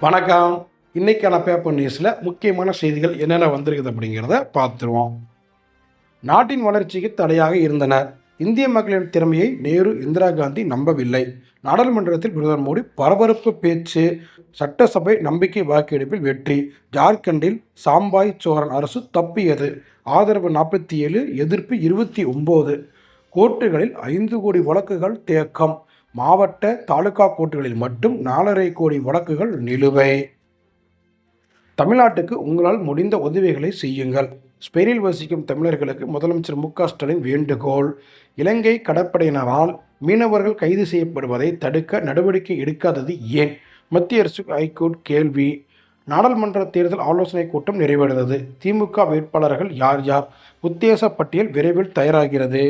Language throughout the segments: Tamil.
வணக்கம். இன்னைக்கான பேப்பர் நியூஸில் முக்கியமான செய்திகள் என்னென்ன வந்திருக்குது அப்படிங்கிறத பார்த்துருவோம். நாட்டின் வளர்ச்சிக்கு தடையாக இருந்தனர். இந்திய மக்களின் திறமையை நேரு இந்திரா காந்தி நம்பவில்லை. நாடாளுமன்றத்தில் பிரதமர் மோடி பரபரப்பு பேச்சு சட்டசபை நம்பிக்கை வாக்கெடுப்பில் வெற்றி ஜார்க்கண்டில் சாம்பாய் சோரன் அரசு தப்பியது. ஆதரவு நாற்பத்தி ஏழு எதிர்ப்பு இருபத்தி ஒம்பது. கோர்ட்டுகளில் ஐந்து கோடி வழக்குகள் தேக்கம். மாவட்ட தாலுகா கோர்ட்டுகளில் மட்டும் நாலரை கோடி வழக்குகள் நிலுவை. தமிழ்நாட்டுக்கு உங்களால் முடிந்த உதவிகளை செய்யுங்கள். ஸ்பெயினில் வசிக்கும் தமிழர்களுக்கு முதலமைச்சர் மு க ஸ்டாலின் வேண்டுகோள். இலங்கை கடற்படையினரால் மீனவர்கள் கைது செய்யப்படுவதை தடுக்க நடவடிக்கை எடுக்காதது ஏன்? மத்திய அரசு ஹைகோர்ட் கேள்வி. நாடாளுமன்ற தேர்தல் ஆலோசனை கூட்டம் நிறைவடைந்தது. திமுக வேட்பாளர்கள் யார் யார்? உத்தேச பட்டியல் விரைவில் தயாராகிறது.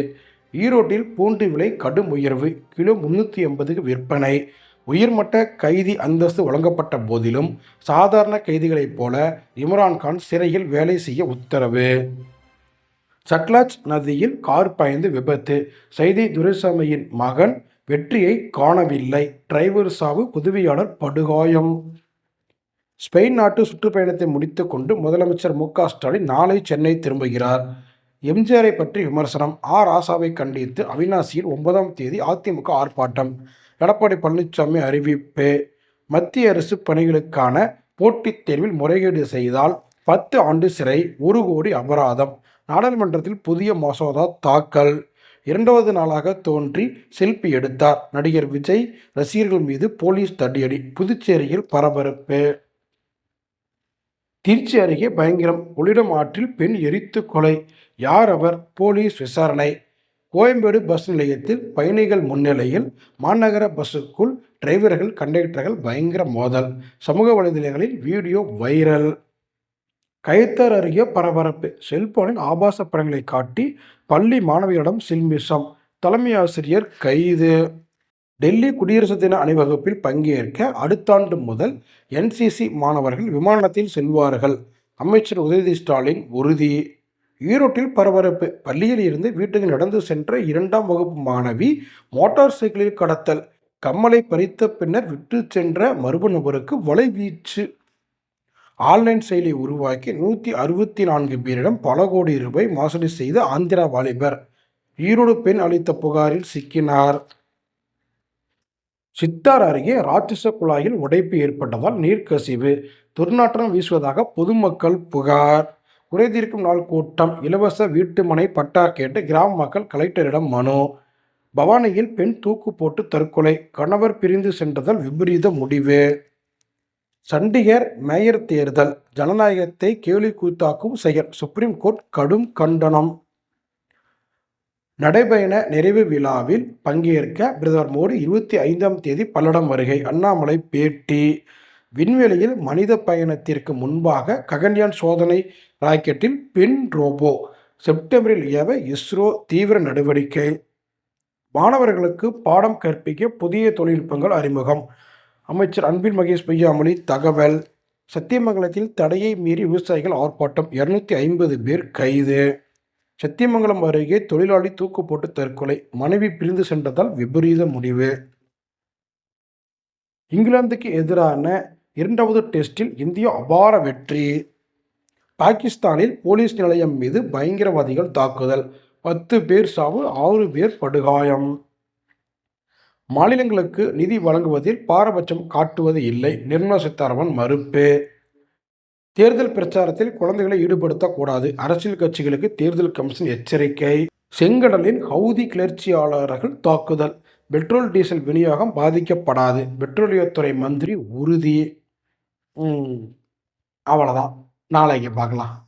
ஈரோட்டில் பூண்டு விலை கடும் உயர்வு கிலோ முன்னூற்றி எண்பதுக்கு விற்பனை. உயர்மட்ட கைதி அந்தஸ்து வழங்கப்பட்ட போதிலும் சாதாரண கைதிகளைப் போல இம்ரான்கான் சிறையில் வேலை செய்ய உத்தரவு. சட்லாஜ் நதியில் கார் பாய்ந்து விபத்து. செய்தி துரைசாமியின் மகன் வெற்றியை காணவில்லை. டிரைவர் சாவு உதவியாளர் படுகாயம். ஸ்பெயின் நாட்டு சுற்றுப்பயணத்தை முடித்துக்கொண்டு முதலமைச்சர் மு க ஸ்டாலின் நாளை சென்னை திரும்புகிறார். எம்ஜிஆரை பற்றி விமர்சனம். ஆ. ராசாவை கண்டித்து அவினாசியில் ஒன்பதாம் தேதி அதிமுக ஆர்ப்பாட்டம். எடப்பாடி பழனிசாமி அறிவிப்பு. மத்திய அரசு பணிகளுக்கான போட்டித் தேர்வில் முறைகேடு செய்தால் பத்து ஆண்டு சிறை ஒரு கோடி அபராதம். நாடாளுமன்றத்தில் புதிய மசோதா தாக்கல். இரண்டாவது நாளாக தோன்றி செல்பி எடுத்தார். நடிகர் விஜய் ரசிகர்கள் மீது போலீஸ் தடியடி. புதுச்சேரியில் பரபரப்பு. திருச்சி அருகே பயங்கரம் ஒளிடம் ஆற்றில் பெண் எரித்து கொலை. யார் அவர்? போலீஸ் விசாரணை. கோயம்பேடு பஸ் நிலையத்தில் பயணிகள் முன்னிலையில் மாநகர பஸ்ஸுக்குள் டிரைவர்கள் கண்டக்டர்கள் பயங்கர மோதல். சமூக வலைதளங்களில் வீடியோ வைரல். கைத்தர் அருகே பரபரப்பு. செல்போனில் ஆபாச படங்களை காட்டி பள்ளி மாணவியிடம் சில்மிஷம். தலைமை ஆசிரியர் கைது. டெல்லி குடியரசு தின அணிவகுப்பில் பங்கேற்க அடுத்த ஆண்டு முதல் என்சிசி மாணவர்கள் விமானத்தில் செல்வார்கள். அமைச்சர் உதயநிதி ஸ்டாலின் உறுதி. ஈரோட்டில் பரபரப்பு. பள்ளியில் இருந்து வீட்டுக்கு நடந்து சென்ற இரண்டாம் வகுப்பு மாணவி மோட்டார் சைக்கிளில் கடத்தல். கம்மலை பறித்த பின்னர் விட்டு சென்ற மர்ம நபருக்கு வலைவீச்சு ஆன்லைன் செயலி உருவாக்கி நூற்றி அறுபத்தி நான்கு பேரிடம் பல கோடி ரூபாய் மோசடி செய்த ஆந்திரா வாலிபர். ஈரோடு பெண் அளித்த புகாரில் சிக்கினார். சித்தார் அருகே ராட்சச குழாயில் உடைப்பு ஏற்பட்டதால் நீர்க்கசிவு துர்நாற்றம் வீசுவதாக பொதுமக்கள் புகார். குறைதீர்க்கும் நாள் கூட்டம். இலவச வீட்டுமனை பட்டா கேட்டு கிராம மக்கள் கலெக்டரிடம் மனு. பவானியில் பெண் தூக்கு போட்டு தற்கொலை. கணவர் பிரிந்து சென்றதால் விபரீத முடிவு. சண்டிகர் மேயர் தேர்தல். ஜனநாயகத்தை கேலி கூத்தாக்கும் செயல். சுப்ரீம் கோர்ட் கடும் கண்டனம். நடைபயண நிறைவு விழாவில் பங்கேற்க பிரதமர் மோடி இருபத்தி ஐந்தாம் தேதி பல்லடம் வருகை. அண்ணாமலை பேட்டி. விண்வெளியில் மனித பயணத்திற்கு முன்பாக ககன்யான் சோதனை ராக்கெட்டில் பெண் ரோபோ. செப்டம்பரில் ஏவ இஸ்ரோ தீவிர நடவடிக்கை. மாணவர்களுக்கு பாடம் கற்பிக்க புதிய தொழில்நுட்பங்கள் அறிமுகம். அமைச்சர் அன்பில் மகேஷ் பொய்யாமொழி தகவல். சத்தியமங்கலத்தில் தடையை மீறி விவசாயிகள் ஆர்ப்பாட்டம். இருநூத்தி ஐம்பது பேர் கைது. சத்தியமங்கலம் அருகே தொழிலாளி தூக்கு போட்டு தற்கொலை. மனைவி பிரிந்து சென்றதால் விபரீத முடிவு. இங்கிலாந்துக்கு எதிரான இரண்டாவது டெஸ்டில் இந்தியா அபார வெற்றி. பாகிஸ்தானில் போலீஸ் நிலையம் மீது பயங்கரவாதிகள் தாக்குதல். பத்து பேர் சாவு ஆறு பேர் படுகாயம். மாநிலங்களுக்கு நிதி வழங்குவதில் பாரபட்சம் காட்டுவது இல்லை. நிர்மலா சீதாராமன் மறுப்பு. தேர்தல் பிரச்சாரத்தில் குழந்தைகளை ஈடுபடுத்தக்கூடாது. அரசியல் கட்சிகளுக்கு தேர்தல் கமிஷன் எச்சரிக்கை. செங்கடலின் ஹவுதி கிளர்ச்சியாளர்கள் தாக்குதல். பெட்ரோல் டீசல் விநியோகம் பாதிக்கப்படாது. பெட்ரோலியத்துறை மந்திரி உறுதி. அவ்வளோதான் நாளைக்கு பார்க்கலாம்.